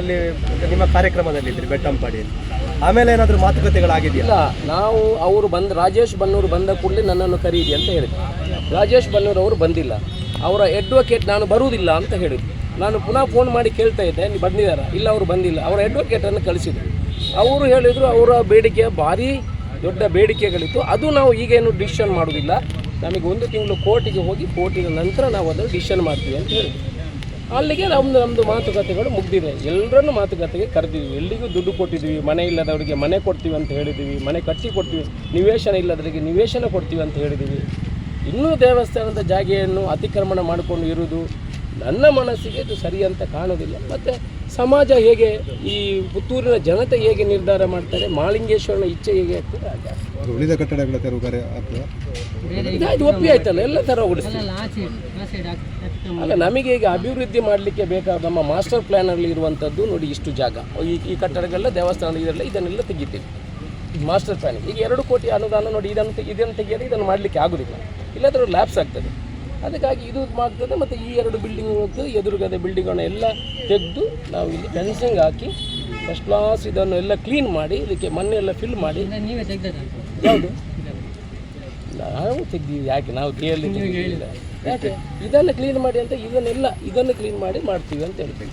ಅಲ್ಲಿ ನಿಮ್ಮ ಕಾರ್ಯಕ್ರಮದಲ್ಲಿ ಇದ್ರಿ ಬೆಟ್ಟಂಪಾಡಿಯಲ್ಲಿ ಆಮೇಲೆ ಏನಾದರೂ ಮಾತುಕತೆಗಳಾಗಿದೆಯಲ್ಲ ನಾವು ಅವರು ಬಂದು, ರಾಜೇಶ್ ಬನ್ನೂರು ಬಂದ ಕೂಡಲೇ ನನ್ನನ್ನು ಕರೀರಿ ಅಂತ ಹೇಳಿದ್ರು. ರಾಜೇಶ್ ಬನ್ನೂರು ಅವರು ಬಂದಿಲ್ಲ. ಅವರ ಅಡ್ವೊಕೇಟ್ ನಾನು ಬರುವುದಿಲ್ಲ ಅಂತ ಹೇಳಿದ್ರು. ನಾನು ಪುನಃ ಫೋನ್ ಮಾಡಿ ಕೇಳ್ತಾ ಇದ್ದೆ, ನೀವು ಬಂದಿದ್ದಾರಾ? ಇಲ್ಲ, ಅವರು ಬಂದಿಲ್ಲ. ಅವರ ಅಡ್ವೊಕೇಟನ್ನು ಕಳಿಸಿದ್ರು. ಅವರು ಹೇಳಿದರು, ಅವರ ಬೇಡಿಕೆ ಭಾರಿ, ದೊಡ್ಡ ಬೇಡಿಕೆಗಳಿತ್ತು. ಅದು ನಾವು ಈಗೇನು ಡಿಸಿಷನ್ ಮಾಡೋದಿಲ್ಲ ನಮಗೆ ಒಂದು ತಿಂಗಳು ಕೋರ್ಟಿಗೆ ಹೋಗಿ, ಕೋರ್ಟಿನ ನಂತರ ನಾವು ಅದನ್ನು ಡಿಸಿಷನ್ ಮಾಡ್ತೀವಿ ಅಂತ ಹೇಳಿದ್ರು. ಅಲ್ಲಿಗೆ ನಮ್ಮದು ನಮ್ಮದು ಮಾತುಕತೆಗಳು ಮುಗ್ದಿದೆ ಎಲ್ಲರನ್ನು ಮಾತುಕತೆಗೆ ಕರೆದಿದ್ವಿ ಎಲ್ಲಿಗೂ ದುಡ್ಡು ಕೊಟ್ಟಿದ್ದೀವಿ, ಮನೆ ಇಲ್ಲದವರಿಗೆ ಮನೆ ಕೊಡ್ತೀವಿ ಅಂತ ಹೇಳಿದ್ದೀವಿ, ಮನೆ ಕಟ್ಟಿ ಕೊಡ್ತೀವಿ, ನಿವೇಶನ ಇಲ್ಲದವರಿಗೆ ನಿವೇಶನ ಕೊಡ್ತೀವಿ ಅಂತ ಹೇಳಿದ್ದೀವಿ. ಇನ್ನೂ ದೇವಸ್ಥಾನದ ಜಾಗೆಯನ್ನು ಅತಿಕ್ರಮಣ ಮಾಡಿಕೊಂಡು ಇರುವುದು ನನ್ನ ಮನಸ್ಸಿಗೆ ಇದು ಸರಿ ಅಂತ ಕಾಣೋದಿಲ್ಲ. ಮತ್ತು ಸಮಾಜ ಹೇಗೆ, ಈ ಪುತ್ತೂರಿನ ಜನತೆ ಹೇಗೆ ನಿರ್ಧಾರ ಮಾಡ್ತಾರೆ, ಮಾಳಿಂಗೇಶ್ವರನ ಇಚ್ಛೆ ಹೇಗೆ ಆಗ್ತದೆ, ಹಾಗೆ ಅದು ಉಳಿದ ಕಟ್ಟಡಗಳ ತೆರವು ಕಾರ್ಯ ಇದಾಯ್ತು ಒಪ್ಪಿ ಆಯ್ತಲ್ಲ ಎಲ್ಲ ಥರ ಓಡಿಸ್ತೀವಿ ಅಲ್ಲ ನಮಗೆ ಈಗ ಅಭಿವೃದ್ಧಿ ಮಾಡಲಿಕ್ಕೆ ಬೇಕಾದ ನಮ್ಮ ಮಾಸ್ಟರ್ ಪ್ಲ್ಯಾನಲ್ಲಿ ಇರುವಂಥದ್ದು ನೋಡಿ ಇಷ್ಟು ಜಾಗ. ಈ ಈ ಕಟ್ಟಡಗಳೆಲ್ಲ ದೇವಸ್ಥಾನ ಇದೆಲ್ಲ ಇದನ್ನೆಲ್ಲ ತೆಗಿತೀವಿ. ಮಾಸ್ಟರ್ ಪ್ಲ್ಯಾನ್ ಈಗ ಎರಡು ಕೋಟಿ ಅನುದಾನ ನೋಡಿ ಇದನ್ನು ತೆಗಿ- ಇದನ್ನು ತೆಗೆಯಲು ಇದನ್ನು ಮಾಡಲಿಕ್ಕೆ ಆಗೋದಿಲ್ಲ. ಇಲ್ಲದ್ರೆ ಲ್ಯಾಬ್ಸ್ ಆಗ್ತದೆ. ಅದಕ್ಕಾಗಿ ಇದು ಮಾಡ್ತದೆ ಮತ್ತು ಈ ಎರಡು ಬಿಲ್ಡಿಂಗ್ ಎದುರುಗದ ಎದುರುಗಡೆ ಬಿಲ್ಡಿಂಗನ್ನು ಎಲ್ಲ ತೆಗೆದು ನಾವು ಇಲ್ಲಿ ಫೆನ್ಸಿಂಗ್ ಹಾಕಿ ಫಸ್ಟ್ ಕ್ಲಾಸ್ ಇದನ್ನು ಎಲ್ಲ ಕ್ಲೀನ್ ಮಾಡಿ ಇದಕ್ಕೆ ಮಣ್ಣೆಲ್ಲ ಎಲ್ಲ ಫಿಲ್ ಮಾಡಿ ಯಾವುದು? ನಾವು ತೆಗ್ದೀವಿ ಯಾಕೆ? ನಾವು ಕೇಳಿ ಯಾಕೆ? ಇದನ್ನು ಕ್ಲೀನ್ ಮಾಡಿ ಅಂತ ಇದನ್ನೆಲ್ಲ ಇದನ್ನು ಕ್ಲೀನ್ ಮಾಡಿ ಮಾಡ್ತೀವಿ ಅಂತ ಹೇಳ್ತೀವಿ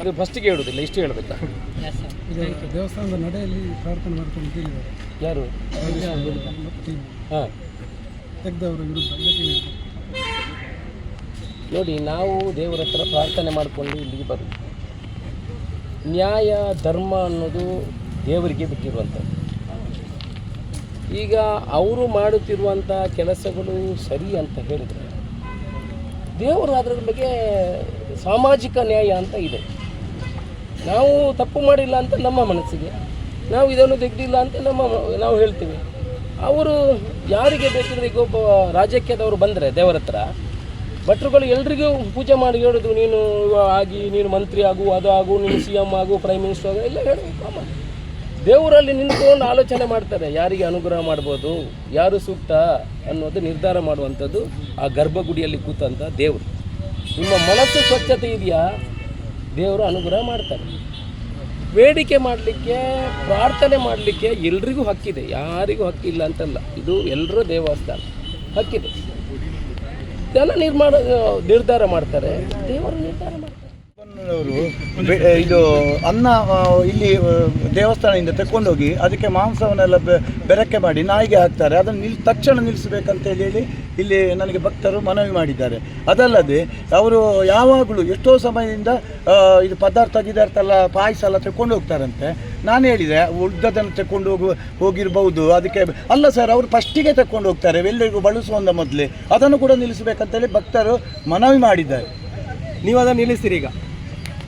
ಅದು ಫಸ್ಟಿಗೆ ಹೇಳುವುದಿಲ್ಲ ಇಷ್ಟು ಹೇಳಬೇಕಾ? ದೇವಸ್ಥಾನದ ನಡೆಯಲ್ಲಿ ಪ್ರಾರ್ಥನೆ ಮಾಡ್ಕೊಂಡು ಕೇಳಿದ್ದಾರೆ ಯಾರು? ಹಾಂ ತೆಗೆದವರ ವಿರುದ್ಧ. ನೋಡಿ ನಾವು ದೇವರ ಹತ್ರ ಪ್ರಾರ್ಥನೆ ಮಾಡಿಕೊಂಡು ಇಲ್ಲಿಗೆ ಬರೋದು. ನ್ಯಾಯ ಧರ್ಮ ಅನ್ನೋದು ದೇವರಿಗೆ ಬಿಟ್ಟಿರುವಂಥದ್ದು. ಈಗ ಅವರು ಮಾಡುತ್ತಿರುವಂಥ ಕೆಲಸಗಳು ಸರಿ ಅಂತ ಹೇಳಿದರೆ ದೇವರು ಅದರ ಬಗ್ಗೆ ಸಾಮಾಜಿಕ ನ್ಯಾಯ ಅಂತ ಇದೆ ನಾವು ತಪ್ಪು ಮಾಡಿಲ್ಲ ಅಂತ ನಮ್ಮ ಮನಸ್ಸಿಗೆ, ನಾವು ಇದನ್ನು ತೆಗೆದಿಲ್ಲ ಅಂತ ನಮ್ಮ ನಾವು ಹೇಳ್ತೀವಿ ಅವರು ಯಾರಿಗೆ ಬೇಕಿದ್ರೆ ಈಗ ಒಬ್ಬ ರಾಜಕೀಯದವರು ಬಂದರೆ ದೇವರ ಹತ್ರ, ಭಟ್ರುಗಳು ಎಲ್ರಿಗೂ ಪೂಜೆ ಮಾಡಿ ಹೇಳೋದು, ನೀನು ಆಗಿ, ನೀನು ಮಂತ್ರಿ ಆಗು, ಅದು ಆಗು, ನೀನು ಸಿ ಎಂ ಆಗು ಪ್ರೈಮ್ ಮಿನಿಸ್ಟರ್ ಆಗು, ಎಲ್ಲ ಹೇಳಿ ಕಾಮ. ದೇವರಲ್ಲಿ ನಿಂತ್ಕೊಂಡು ಆಲೋಚನೆ ಮಾಡ್ತಾರೆ, ಯಾರಿಗೆ ಅನುಗ್ರಹ ಮಾಡ್ಬೋದು, ಯಾರು ಸೂಕ್ತ ಅನ್ನೋದು ನಿರ್ಧಾರ ಮಾಡುವಂಥದ್ದು ಆ ಗರ್ಭಗುಡಿಯಲ್ಲಿ ಕೂತಂಥ ದೇವರು. ನಿಮ್ಮ ಮನಸ್ಸು ಸ್ವಚ್ಛತೆ ಇದೆಯಾ? ದೇವರು ಅನುಗ್ರಹ ಮಾಡ್ತಾರೆ. ಬೇಡಿಕೆ ಮಾಡಲಿಕ್ಕೆ, ಪ್ರಾರ್ಥನೆ ಮಾಡಲಿಕ್ಕೆ ಎಲ್ರಿಗೂ ಹಕ್ಕಿದೆ. ಯಾರಿಗೂ ಹಕ್ಕಿಲ್ಲ ಅಂತಲ್ಲ, ಇದು ಎಲ್ಲರೂ ದೇವಸ್ಥಾನ. ಹಕ್ಕಿದೆ. ಜನ ನಿರ್ಮಾಣ, ನಿರ್ಧಾರ ಮಾಡ್ತಾರೆ. ದೇವರು ನಿರ್ಧಾರ ಮಾಡ್ತಾರೆ. ಅವರು ಇದು ಅನ್ನ ಇಲ್ಲಿ ದೇವಸ್ಥಾನದಿಂದ ತಗೊಂಡೋಗಿ ಅದಕ್ಕೆ ಮಾಂಸವನ್ನೆಲ್ಲ ಬೆರಕೆ ಮಾಡಿ ನಾಯಿಗೆ ಹಾಕ್ತಾರೆ. ಅದನ್ನು ನಿಲ್, ತಕ್ಷಣ ನಿಲ್ಲಿಸಬೇಕಂತ ಹೇಳಿ ಇಲ್ಲಿ ನನಗೆ ಭಕ್ತರು ಮನವಿ ಮಾಡಿದ್ದಾರೆ. ಅದಲ್ಲದೆ ಅವರು ಯಾವಾಗಲೂ ಎಷ್ಟೋ ಸಮಯದಿಂದ ಇದು ಪದಾರ್ಥ, ಗಿದಾರ್ಥ ಎಲ್ಲ, ಪಾಯಸ ಎಲ್ಲ ತಗೊಂಡು ಹೋಗ್ತಾರಂತೆ. ನಾನು ಹೇಳಿದೆ, ಉದ್ದದನ್ನು ತಗೊಂಡು ಹೋಗು, ಹೋಗಿರ್ಬೋದು. ಅದಕ್ಕೆ ಅಲ್ಲ ಸರ್, ಅವರು ಫಸ್ಟಿಗೆ ತಗೊಂಡು ಹೋಗ್ತಾರೆ. ಎಲ್ಲರಿಗೂ ಬಳಸುವಂದ ಮೊದಲೇ. ಅದನ್ನು ಕೂಡ ನಿಲ್ಲಿಸಬೇಕಂತೇಳಿ ಭಕ್ತರು ಮನವಿ ಮಾಡಿದ್ದಾರೆ. ನೀವು ಅದನ್ನು ನಿಲ್ಲಿಸ್ತೀರಿ ಈಗ.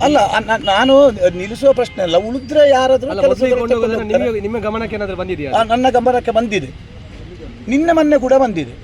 ಅಲ್ಲ ನಾನು ನಿಲ್ಲಿಸುವ ಪ್ರಶ್ನೆ ಅಲ್ಲ ಉಳಿದ್ರೆ ಯಾರಾದ್ರೂ ಅಲ್ಲ ತಗೊಂಡು ನಿಮಗೆ ನಿಮ್ಮ ಗಮನಕ್ಕೆ ಏನಾದರೂ ಬಂದಿದೆಯಾ? ಆ, ನನ್ನ ಗಮನಕ್ಕೆ ಬಂದಿದೆ. ನಿನ್ನೆ ಮೊನ್ನೆ ಕೂಡ ಬಂದಿದೆ.